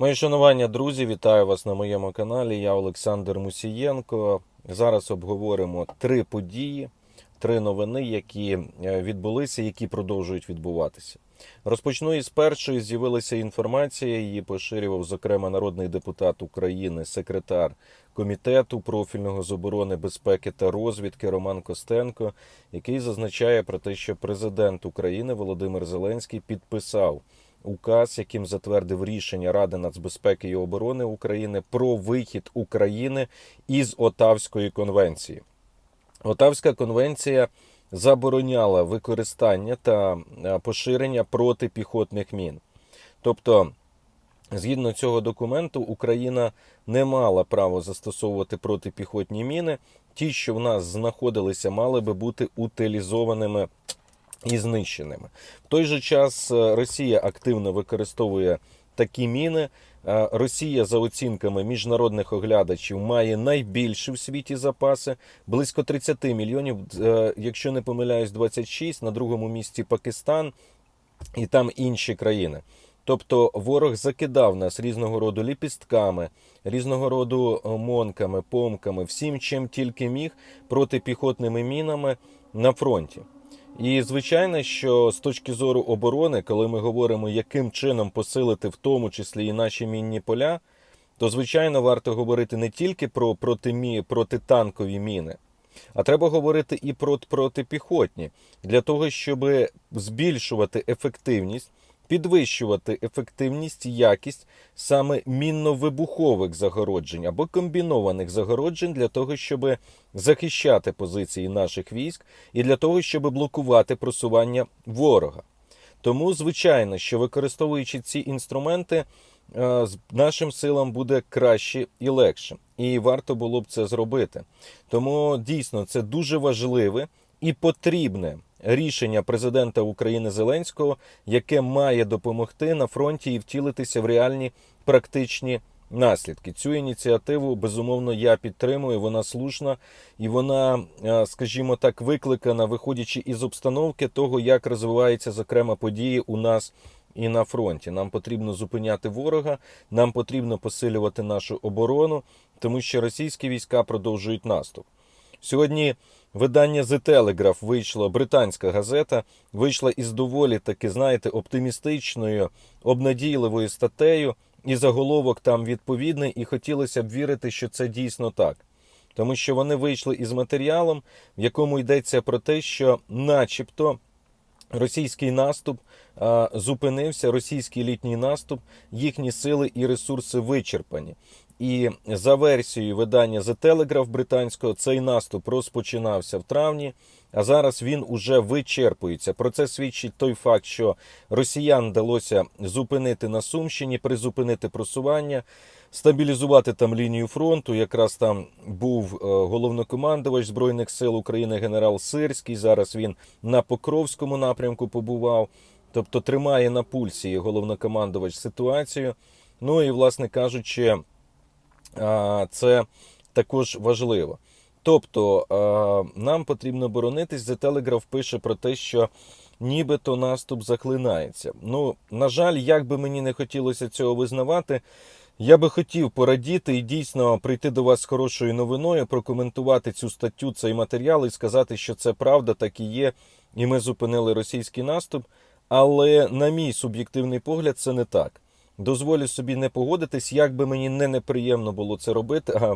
Мої шанування, друзі, вітаю вас на моєму каналі. Я Олександр Мусієнко. Зараз обговоримо три події, три новини, які е, відбулися, які продовжують відбуватися. Розпочну із першої. З'явилася інформація. Її поширював, зокрема, народний депутат України, секретар комітету профільного з оборони, безпеки та розвідки Роман Костенко, який зазначає про те, що президент України Володимир Зеленський підписав указ, яким затвердив рішення Ради нацбезпеки і оборони України про вихід України із Отавської конвенції. Отавська конвенція забороняла використання та е, поширення протипіхотних мін. Тобто, згідно цього документу, Україна не мала права застосовувати протипіхотні міни. Ті, що в нас знаходилися, мали би бути утилізованими і знищеними. В той же час е, Росія активно використовує такі міни. Е, Росія, за оцінками міжнародних оглядачів, має найбільші в світі запаси близько 30 мільйонів. е, Якщо не помиляюсь, 26, на другому місці Пакистан і там інші країни. Тобто ворог закидав нас різного роду ліпістками, різного роду монками, помками, всім, чим тільки міг, протипіхотними мінами на фронті. І звичайно, що з точки зору оборони, коли ми говоримо, яким чином посилити в тому числі і наші мінні поля, то звичайно варто говорити не тільки про протимі, протитанкові міни, а треба говорити і про протипіхотні, для того, щоб збільшувати ефективність, підвищувати ефективність і якість саме мінно-вибухових загороджень або комбінованих загороджень для того, щоб захищати позиції наших військ і для того, щоб блокувати просування ворога. Тому, звичайно, що використовуючи ці інструменти, е, нашим силам буде краще і легше. І варто було б це зробити. Тому дійсно це дуже важливе і потрібне рішення президента України Зеленського, яке має допомогти на фронті і втілитися в реальні практичні наслідки. Цю ініціативу безумовно я підтримую. Вона слушна і вона, е, скажімо так, викликана, виходячи із обстановки того, як розвиваються зокрема події у нас. І на фронті нам потрібно зупиняти ворога, нам потрібно посилювати нашу оборону, тому що російські війська продовжують наступ. Сьогодні видання The Telegraph вийшло, британська газета, вийшла із доволі таки, знаєте, оптимістичною, обнадійливою статтею, і заголовок там відповідний, і хотілося б вірити, що це дійсно так. Тому що вони вийшли із матеріалом, в якому йдеться про те, що, начебто, російський наступ а, зупинився, російський літній наступ, їхні сили і ресурси вичерпані. І за версією видання The Telegraph британського, цей наступ розпочинався в травні, а зараз він уже вичерпується. Про це свідчить той факт, що росіян вдалося зупинити на Сумщині, призупинити просування, стабілізувати там лінію фронту. Якраз там був е, головнокомандувач Збройних сил України генерал Сирський. Зараз він на Покровському напрямку побував. Тобто тримає на пульсі головнокомандувач ситуацію. Ну і, власне кажучи, це також важливо. Тобто нам потрібно боронитись. The Telegraph пише про те, що нібито наступ захлинається. Ну, на жаль, як би мені не хотілося цього визнавати, я би хотів порадіти і дійсно прийти до вас з хорошою новиною, прокоментувати цю статтю, цей матеріал і сказати, що це правда, так і є, і ми зупинили російський наступ. Але, на мій суб'єктивний погляд, це не так. Дозволю собі не погодитись, як би мені не неприємно було це робити. А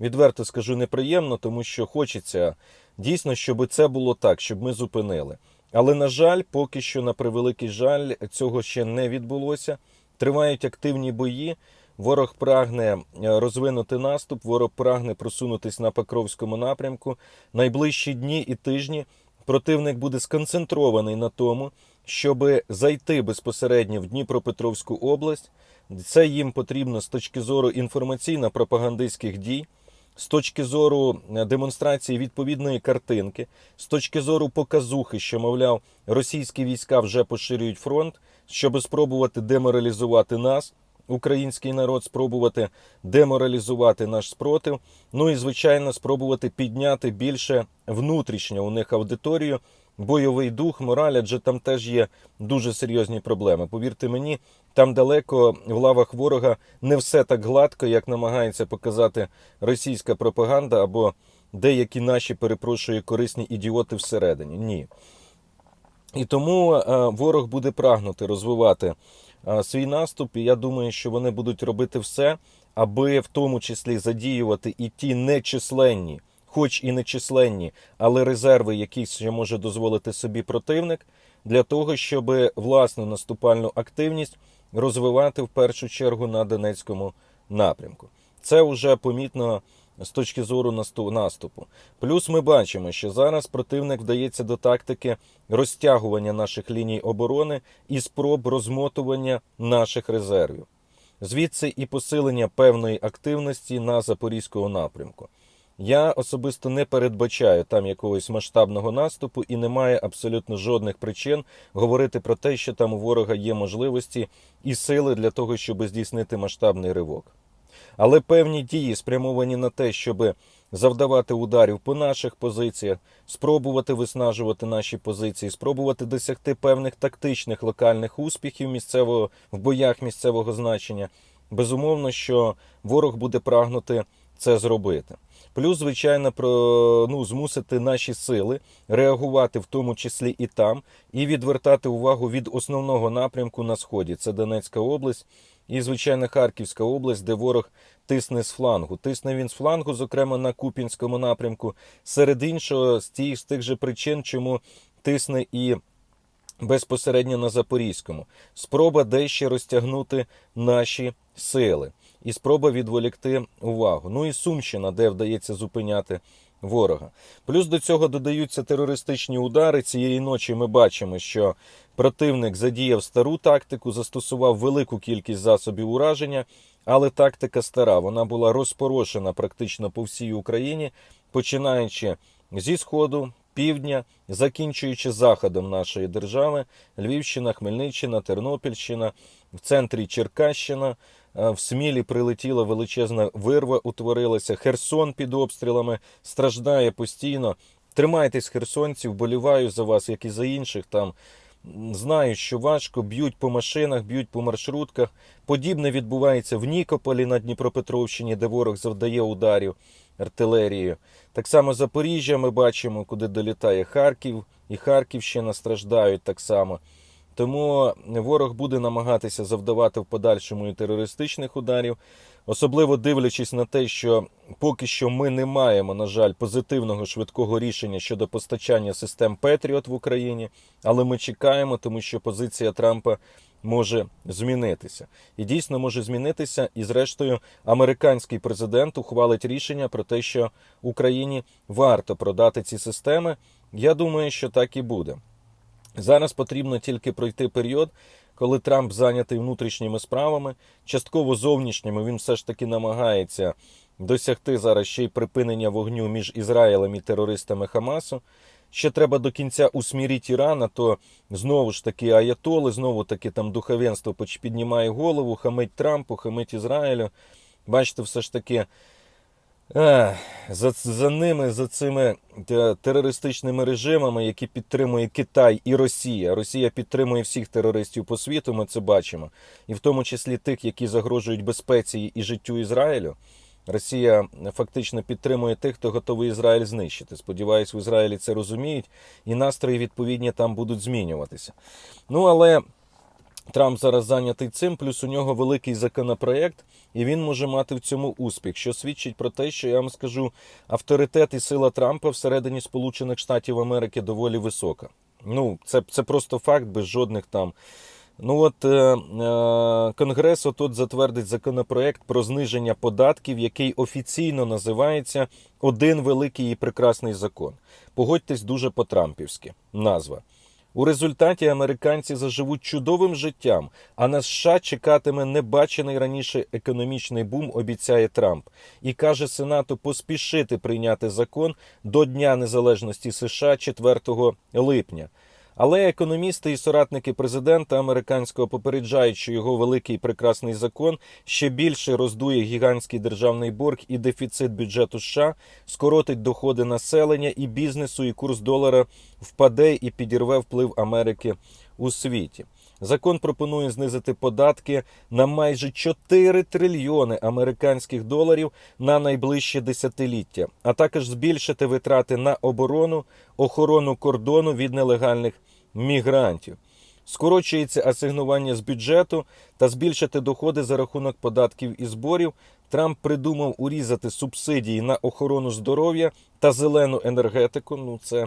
відверто скажу неприємно, тому що хочеться дійсно, щоб це було так, щоб ми зупинили. Але на жаль, поки що, на превеликий жаль, цього ще не відбулося. Тривають активні бої. Ворог прагне е, розвинути наступ, ворог прагне просунутись на Покровському напрямку. Найближчі дні і тижні противник буде сконцентрований на тому, щоб зайти безпосередньо в Дніпропетровську область. Це їм потрібно з точки зору інформаційно-пропагандистських дій, з точки зору е, демонстрації відповідної картинки, з точки зору показухи, що, мовляв, російські війська вже поширюють фронт, щоб спробувати деморалізувати нас, український народ, спробувати деморалізувати наш спротив. Ну і звичайно, спробувати підняти більше внутрішньо у них аудиторію бойовий дух, мораль, адже там теж є дуже серйозні проблеми. Повірте мені, там далеко в лавах ворога не все так гладко, як намагається показати російська пропаганда або деякі наші, перепрошую, корисні ідіоти всередині. Ні. І тому е, ворог буде прагнути розвивати свій наступ. І я думаю, що вони будуть робити все, аби в тому числі задіювати і ті нечисленні, хоч і нечисленні, але резерви, які ще може дозволити собі противник, для того, щоб власну наступальну активність розвивати в першу чергу на Донецькому напрямку. Це вже помітно з точки зору насту- наступу. Плюс ми бачимо, що зараз противник вдається до тактики розтягування наших ліній оборони і спроб розмотування наших резервів. Звідси і посилення певної активності на запорізькому напрямку. Я особисто не передбачаю там якогось масштабного наступу і немає абсолютно жодних причин говорити про те, що там у ворога є можливості і сили для того, щоб здійснити масштабний ривок. Але певні дії спрямовані на те, щоб завдавати ударів по наших позиціях, спробувати виснажувати наші позиції, спробувати досягти певних тактичних локальних успіхів місцевого в боях місцевого значення. Безумовно, що ворог буде прагнути це зробити. Плюс, звичайно, про ну змусити наші сили реагувати в тому числі і там, і відвертати увагу від основного напрямку на сході. Це Донецька область і, звичайно, Харківська область, де ворог тисне з флангу. Тисне він з флангу, зокрема на Купінському напрямку. Серед іншого, з тих, з тих же причин, чому тисне і безпосередньо на Запорізькому. Спроба дещо розтягнути наші сили і спроба відволікти увагу. Ну і Сумщина, де вдається зупиняти ворога. Плюс до цього додаються терористичні удари. Цієї ночі ми бачимо, що противник задіяв стару тактику, застосував велику кількість засобів ураження, але тактика стара. Вона була розпорошена практично по всій Україні, починаючи зі сходу, півдня, закінчуючи заходом нашої держави: Львівщина, Хмельниччина, Тернопільщина, в центрі Черкащина. Е, В Смілі прилетіла величезна вирва, утворилася. Херсон під обстрілами страждає постійно. Тримайтесь, херсонці, вболіваю за вас, як і за інших там. Знаю, що важко, б'ють по машинах, б'ють по маршрутках. Подібне відбувається в Нікополі на Дніпропетровщині, де ворог завдає ударів артилерією. Так само Запоріжжя ми бачимо, куди долітає Харків, і Харківщина страждають так само. Тому ворог буде намагатися завдавати в подальшому і терористичних ударів, особливо дивлячись на те, що поки що ми не маємо, на жаль, позитивного швидкого рішення щодо постачання систем Петріот в Україні, але ми чекаємо, тому що позиція Трампа може змінитися. І дійсно може змінитися. І, зрештою, американський президент ухвалить рішення про те, що Україні варто продати ці системи. Я думаю, що так і буде. Зараз потрібно тільки пройти період, коли Трамп зайнятий внутрішніми справами, частково зовнішніми він все ж таки намагається досягти зараз ще й припинення вогню між Ізраїлем і терористами Хамасу. Ще треба до кінця усмірити Ірана, то знову ж таки аятоли, знову таки там духовенство піднімає голову, хамить Трампу, хамить Ізраїлю. Бачите, все ж таки за, за ними, за цими терористичними режимами, які підтримує Китай і Росія. Росія підтримує всіх терористів по світу, ми це бачимо, і в тому числі тих, які загрожують безпеці і життю Ізраїлю. Росія фактично підтримує тих, хто готовий Ізраїль знищити. Сподіваюсь, в Ізраїлі це розуміють, і настрої відповідні там будуть змінюватися. Ну але Трамп зараз зайнятий цим, плюс у нього великий законопроект, і він може мати в цьому успіх, що свідчить про те, що я вам скажу, авторитет і сила Трампа всередині Сполучених Штатів Америки доволі висока. Ну, це, це просто факт, без жодних там. Ну от е, е, Конгрес отут затвердить законопроект про зниження податків, який офіційно називається Один великий і прекрасний закон. Погодьтесь дуже по-трампівськи. Назва. У результаті американці заживуть чудовим життям, а на США чекатиме небачений раніше економічний бум, обіцяє Трамп, і каже Сенату поспішити прийняти закон до Дня Незалежності США 4 липня. Але економісти і соратники президента американського попереджають, що його великий прекрасний закон ще більше роздує гігантський державний борг і дефіцит бюджету США, скоротить доходи населення і бізнесу, і курс долара впаде і підірве вплив Америки у світі. Закон пропонує знизити податки на майже 4 трильйони американських доларів на найближче десятиліття, а також збільшити витрати на оборону, охорону кордону від нелегальних мігрантів. Скорочується асигнування з бюджету та збільшити доходи за рахунок податків і зборів. Трамп придумав урізати субсидії на охорону здоров'я та зелену енергетику. Ну це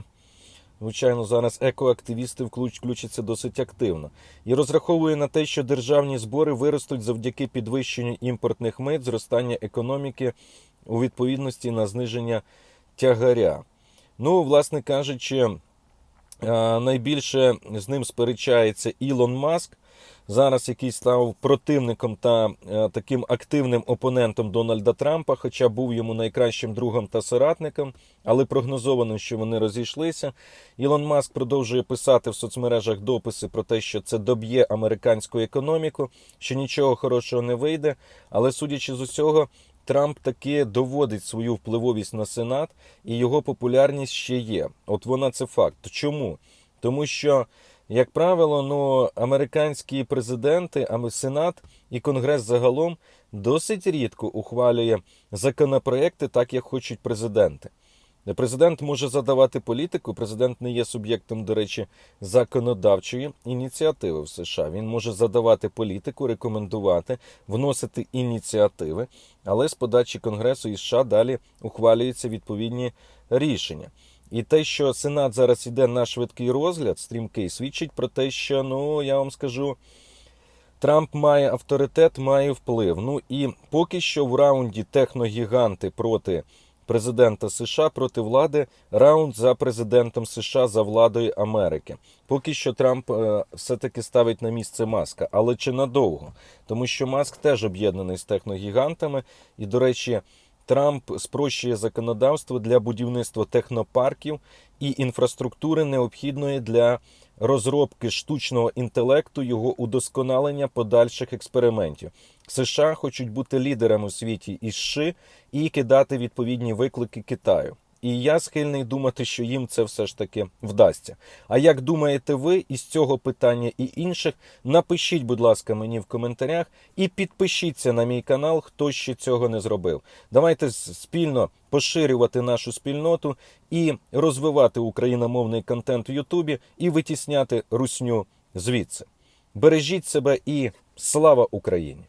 Звичайно, зараз екоактивісти включаться досить активно і розраховує на те, що державні збори виростуть завдяки підвищенню імпортних мит, зростання економіки у відповідності на зниження тягаря. Ну, власне кажучи, найбільше з ним сперечається Ілон Маск, зараз який став противником та е, таким активним опонентом Дональда Трампа, хоча був йому найкращим другом та соратником, але прогнозовано, що вони розійшлися. Ілон Маск продовжує писати в соцмережах дописи про те, що це доб'є американську економіку, що нічого хорошого не вийде. Але судячи з усього, Трамп таки доводить свою впливовість на Сенат, і його популярність ще є. От вона це факт. Чому? Тому що, як правило, ну, американські президенти, а Сенат і Конгрес загалом досить рідко ухвалює законопроекти так, як хочуть президенти. Президент може задавати політику. Президент не є суб'єктом, до речі, законодавчої ініціативи в США. Він може задавати політику, рекомендувати, вносити ініціативи, але з подачі Конгресу і США далі ухвалюються відповідні рішення. І те, що Сенат зараз іде на швидкий розгляд, стрімкий, свідчить про те, що ну я вам скажу. Трамп має авторитет, має вплив. Ну і поки що в раунді техногіганти проти президента США проти влади раунд за президентом США за владою Америки. Поки що Трамп е, все-таки ставить на місце маска, але чи надовго? Тому що Маск теж об'єднаний з техногігантами, і, до речі, Трамп спрощує законодавство для будівництва технопарків і інфраструктури, необхідної для розробки штучного інтелекту, його удосконалення подальших експериментів. США хочуть бути лідерами у світі і США і кидати відповідні виклики Китаю. І я схильний думати, що їм це все ж таки вдасться. А як думаєте ви із цього питання і інших? Напишіть, будь ласка, мені в коментарях і підпишіться на мій канал, хто ще цього не зробив. Давайте спільно поширювати нашу спільноту і розвивати україномовний контент в Ютубі і витісняти русню звідси. Бережіть себе і слава Україні!